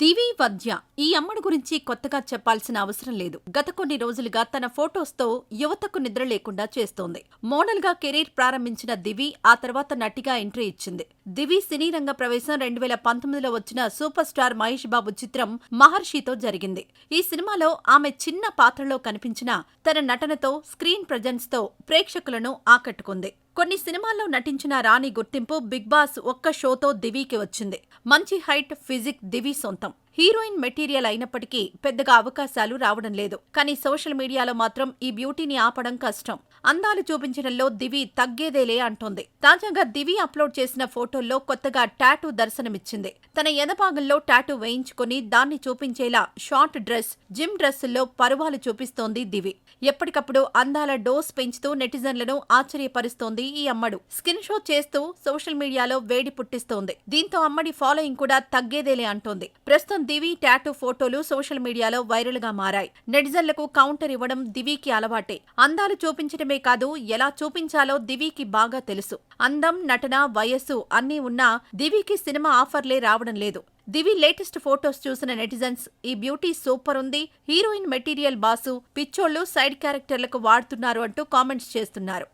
దివి వద్య ఈ అమ్మడు గురించి కొత్తగా చెప్పాల్సిన అవసరం లేదు. గత కొన్ని రోజులుగా తన ఫోటోస్తో యువతకు నిద్ర లేకుండా చేస్తోంది. మోడల్గా కెరీర్ ప్రారంభించిన దివి ఆ తర్వాత నటిగా ఎంట్రీ ఇచ్చింది. దివి సినీ రంగ ప్రవేశం రెండు వేల పంతొమ్మిదిలో వచ్చిన సూపర్ స్టార్ మహేష్ బాబు చిత్రం మహర్షితో జరిగింది. ఈ సినిమాలో ఆమె చిన్న పాత్రలో కనిపించిన తన నటనతో స్క్రీన్ ప్రజెన్స్తో ప్రేక్షకులను ఆకట్టుకుంది. కొన్ని సినిమాల్లో నటించిన రాణి గుర్తింపు బిగ్ బాస్ ఒక్క షోతో దివికి వచ్చింది. మంచి హైట్ ఫిజిక్ దివి సొంతం. హీరోయిన్ మెటీరియల్ అయినప్పటికీ పెద్దగా అవకాశాలు రావడం లేదు. కానీ సోషల్ మీడియాలో మాత్రం ఈ బ్యూటీని ఆపడం కష్టం. అందాలు చూపించడంలో దివి తగ్గేదేలే అంటోంది. తాజాగా దివి అప్లోడ్ చేసిన ఫోటోల్లో కొత్తగా టాటూ దర్శనమిచ్చింది. తన ఎదభాగంలో టాటూ వేయించుకుని దాన్ని చూపించేలా షార్ట్ డ్రెస్ జిమ్ డ్రెస్సుల్లో పరువాలు చూపిస్తోంది దివి. ఎప్పటికప్పుడు అందాల డోస్ పెంచుతూ నెటిజన్లను ఆశ్చర్యపరుస్తోంది ఈ అమ్మడు. స్కిన్ షో చేస్తూ సోషల్ మీడియాలో వేడి పుట్టిస్తోంది. దీంతో అమ్మడి ఫాలోయింగ్ కూడా తగ్గేదేలే అంటోంది. ప్రస్తుతం దివి టాటూ ఫోటోలు సోషల్ మీడియాలో వైరల్గా మారాయి. నెటిజన్లకు కౌంటర్ ఇవ్వడం దివికి అలవాటే. అందాలు చూపించడమే కాదు ఎలా చూపించాలో దివికి బాగా తెలుసు. అందం నటన వయస్సు అన్నీ ఉన్నా దివికి సినిమా ఆఫర్లే రావడం లేదు. దివి లేటెస్ట్ ఫోటోస్ చూసిన నెటిజన్స్ ఈ బ్యూటీ సూపర్ ఉంది హీరోయిన్ మెటీరియల్ బాసు పిచ్చోళ్ళు సైడ్ క్యారెక్టర్లకు వాడుతున్నారు అంటూ కామెంట్స్ చేస్తున్నారు.